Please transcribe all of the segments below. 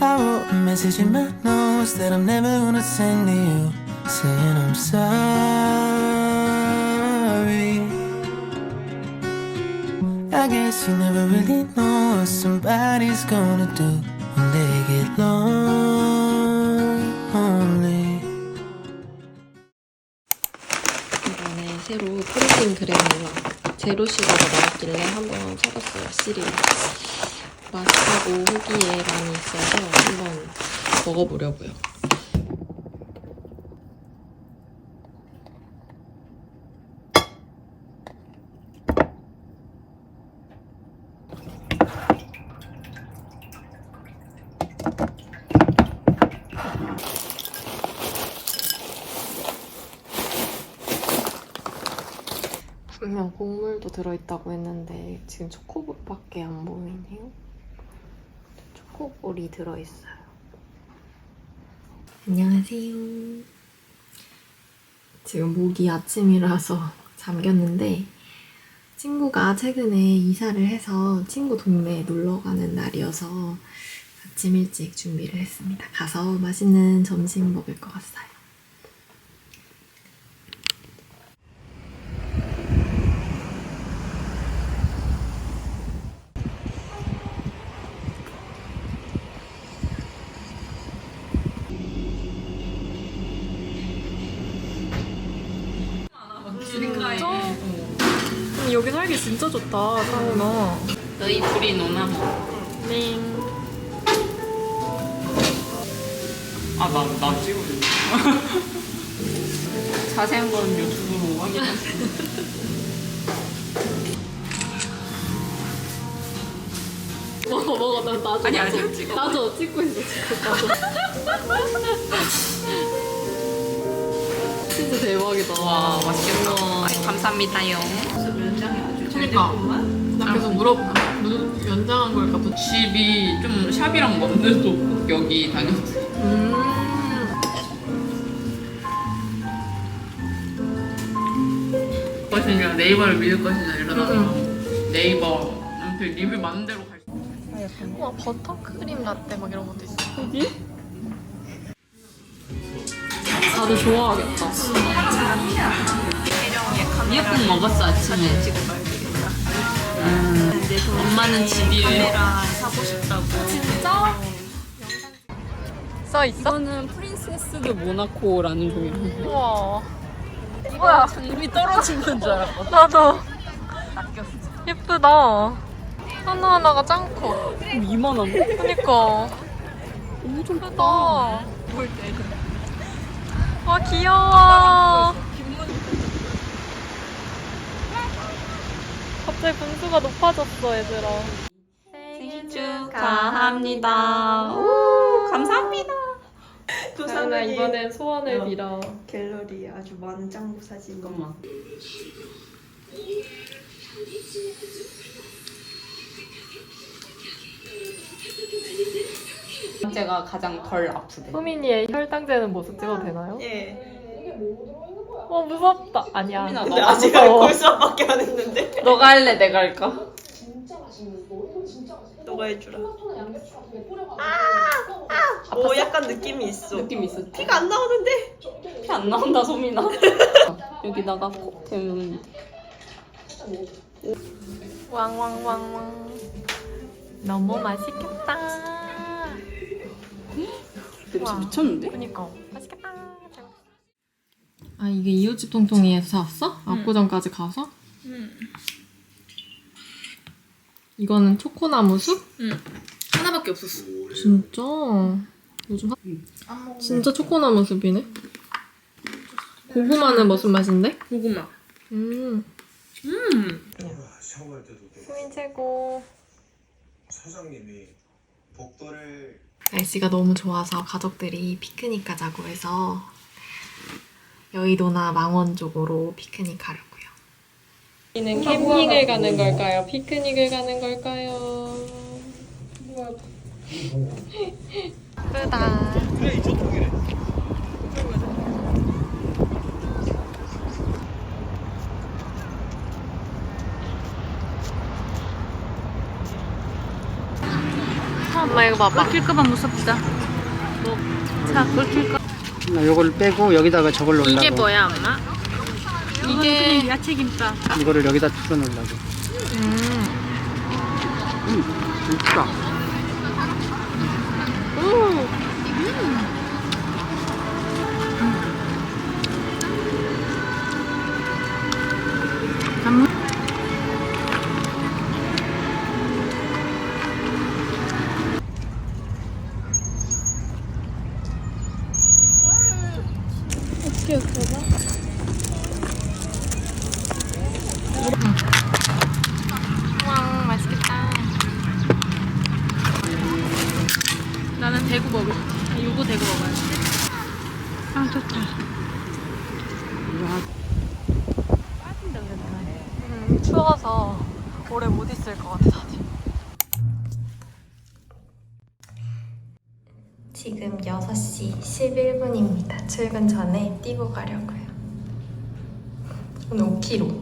I wrote a message in my notes that I'm never gonna send to you, saying I'm sorry. I guess you never really know what somebody's gonna do when they get lonely. 이번에 새로 프로틴 그래놀라 제로 슈가가 나왔길래 한번 사봤어요 시리얼 맛하고 후기에 많이 있어서 한번 먹어보려고요 분명 곡물도 들어있다고 했는데 지금 초코볼밖에 안 보이네요. 초코볼이 들어있어요. 안녕하세요. 지금 목이 아침이라서 잠겼는데 친구가 최근에 이사를 해서 친구 동네에 놀러 가는 날이어서 아침 일찍 준비를 했습니다. 가서 맛있는 점심 먹을 것 같아요. 진짜? 살기 진짜 좋다, 상훈아. 너희 둘이 노나 네. 아나 나 찍어줘 자세한 건 유튜브로 확인하세요 먹어, 먹어. 나, 나도. 아니, 나도. 아니, 찍어. 나도 찍고 있어, 지금. 나도. 진짜 대박이다. 와 맛있겠다 우와. 아이, 감사합니다요 그니까. 나 계속 물어봐. 무- 연장한 걸까? 부- 집이 좀 샵이랑 먼데도 여기 다녔어요 음. 것이냐 네이버를 믿을 것이냐 이러다가 네이버 아무튼 리뷰 많은 대로 갈 수. 와, 버터크림 라떼 막 이런 것도 있어. 그지? 다들 좋아하겠다. 미역국 먹었어 아침에 음, 엄마는 집이에요 진짜? 써 있어? 이거는 프린세스 드 모나코라는 종이야 우와. 뭐야? 장미 떨어지는 줄 알았거든 나도. 예쁘다. 하나하나가 짱 커. 2만 원 그니까. 엄청 예쁘다. 와, 귀여워. 갑자기 분수가 높아졌어, 얘들아. 생일 축하합니다 오, 감사합니다 나 이번엔 소원을 어. 빌어. 갤러리에 아주 많은 짱구 사진. 잠깐만 번째가 가장 덜 아프대 소민이의 혈당제는 모습 찍어도 되나요? 예. 어, 무섭다. 아니야. 근데 아직 무서워. 골수밖에 안 했는데. 너가 할래 내가 할까? 너가 해주라. 아! 오 약간 느낌이 있어. 느낌 있었지? 피가 안 나오는데. 피 안 나온다 소민아 여기다가 콕 대면 왕왕왕왕. 너무 맛있겠다. 냄새 와. 미쳤는데? 그니까. 아 이게 이웃집 통통이에서 사왔어? 압구정까지 가서? 이거는 초코나무 숲? 하나밖에 없었어 진짜 요즘 하... 진짜 초코나무 숲이네. 고구마는 무슨 맛인데? 고구마 음. 음 샤워할 때도 또 수민 최고. 사장님이 복도를 날씨가 너무 좋아서 가족들이 피크닉 가자고 해서 여의도나 망원 쪽으로 피크닉 가려고요. 우리는 캠핑을 가는 걸까요? 피크닉을 가는 걸까요? 예쁘다. 엄마 이거 봐봐. 긁힐까봐 무섭다. 뭐, 자, 긁힐까? 요거를 빼고 여기다가 저걸 넣으려고 이게 뭐야 엄마? 이게 야채 김밥. 이거를 여기다 틀어 놓으려고 음. 음 진짜 와 아, 좋다. 음, 추워서 오래 못 있을 것 같아 다들. 지금 6시 11분입니다. 출근 전에 뛰고 가려고요. 오늘 5km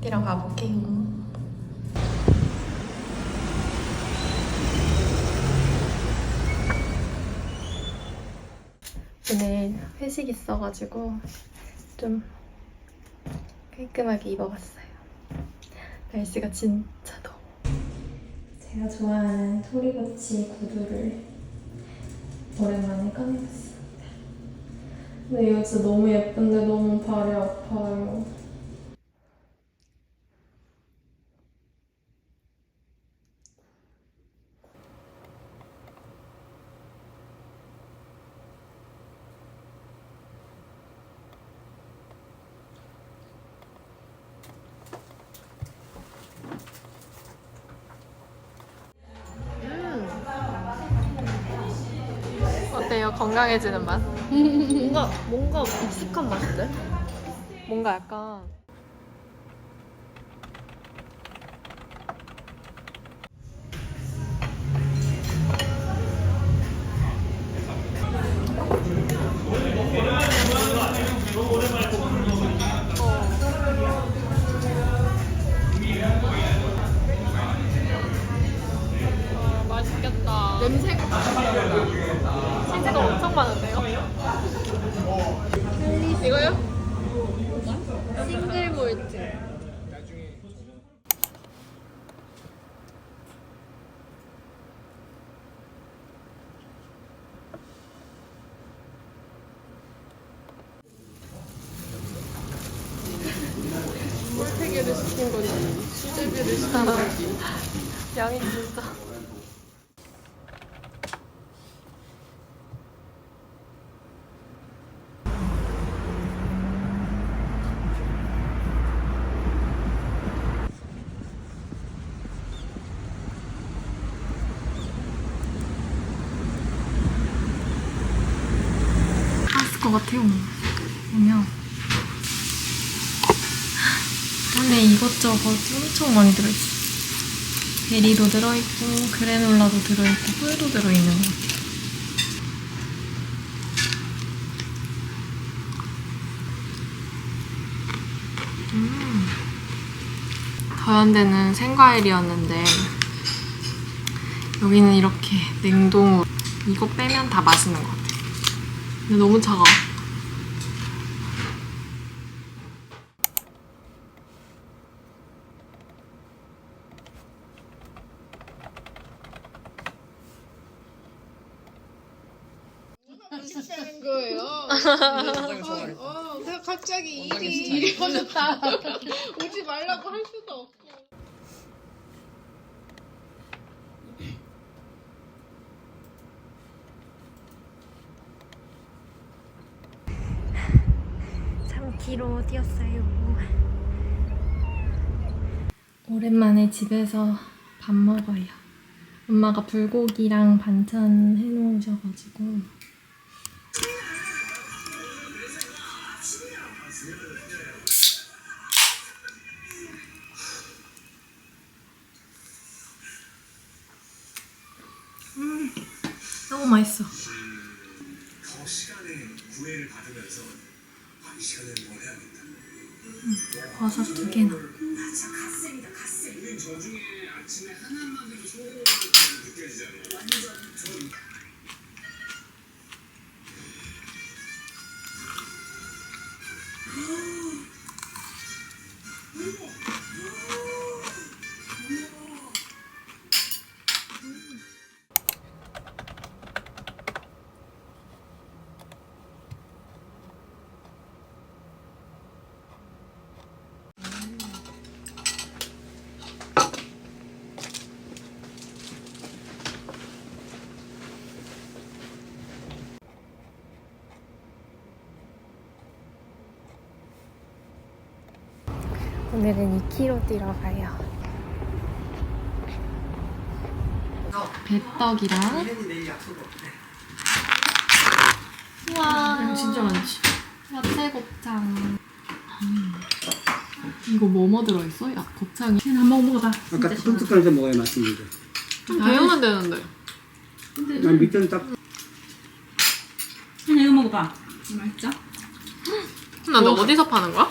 뛰러 가볼게요. 오늘 회식 있어가지고 좀 깔끔하게 입어봤어요. 날씨가 진짜 더워. 제가 좋아하는 토리버치 구두를 오랜만에 꺼내봤습니다. 근데 이거 진짜 너무 예쁜데 너무 발이 아파요. 어때요? 건강해지는 맛? 뭔가 뭔가 익숙한 맛인데? 뭔가 약간 맛있겠다. 냄새가 치즈가 엄청 많은데요? 이거요? 싱글 몰트. 꼴태기를 시킨 건지 수제비를 시킨 건지 양이 진짜 맛있을 것 같아요 보면 안에 이것저것 엄청 많이 들어있어. 베리도 들어있고 그래놀라도 들어있고 꿀도 들어있는 것 같아요 음. 더현대는 생과일이었는데 여기는 이렇게 냉동으로 이거 빼면 다 맛있는 것 같아요 근데 너무 차가워 어, 그래서 갑자기 일이 일이 터졌다. 오지 말라고 할 수도 없고. 키로 뛰었어요. 오랜만에 집에서 밥 먹어요. 엄마가 불고기랑 반찬 해놓으셔가지고 너무 맛있어. 더 시간의 구애를 받으면서 아, 이 시간에 뭘 해야겠다. 버섯 두개 넣고 오늘은 2km 뛰러 가요. 배떡이랑 우와 진짜 많지 야채 곱창 음. 이거 뭐뭐 들어있어? 야 곱창이 한번 먹어봐. 아까 큰 숟갈에서 먹어야 맛있는데. 배우면 되는데 난 밑에는 딱 이거 먹어봐. 맛있죠? 나 너 어디서 파는 거야?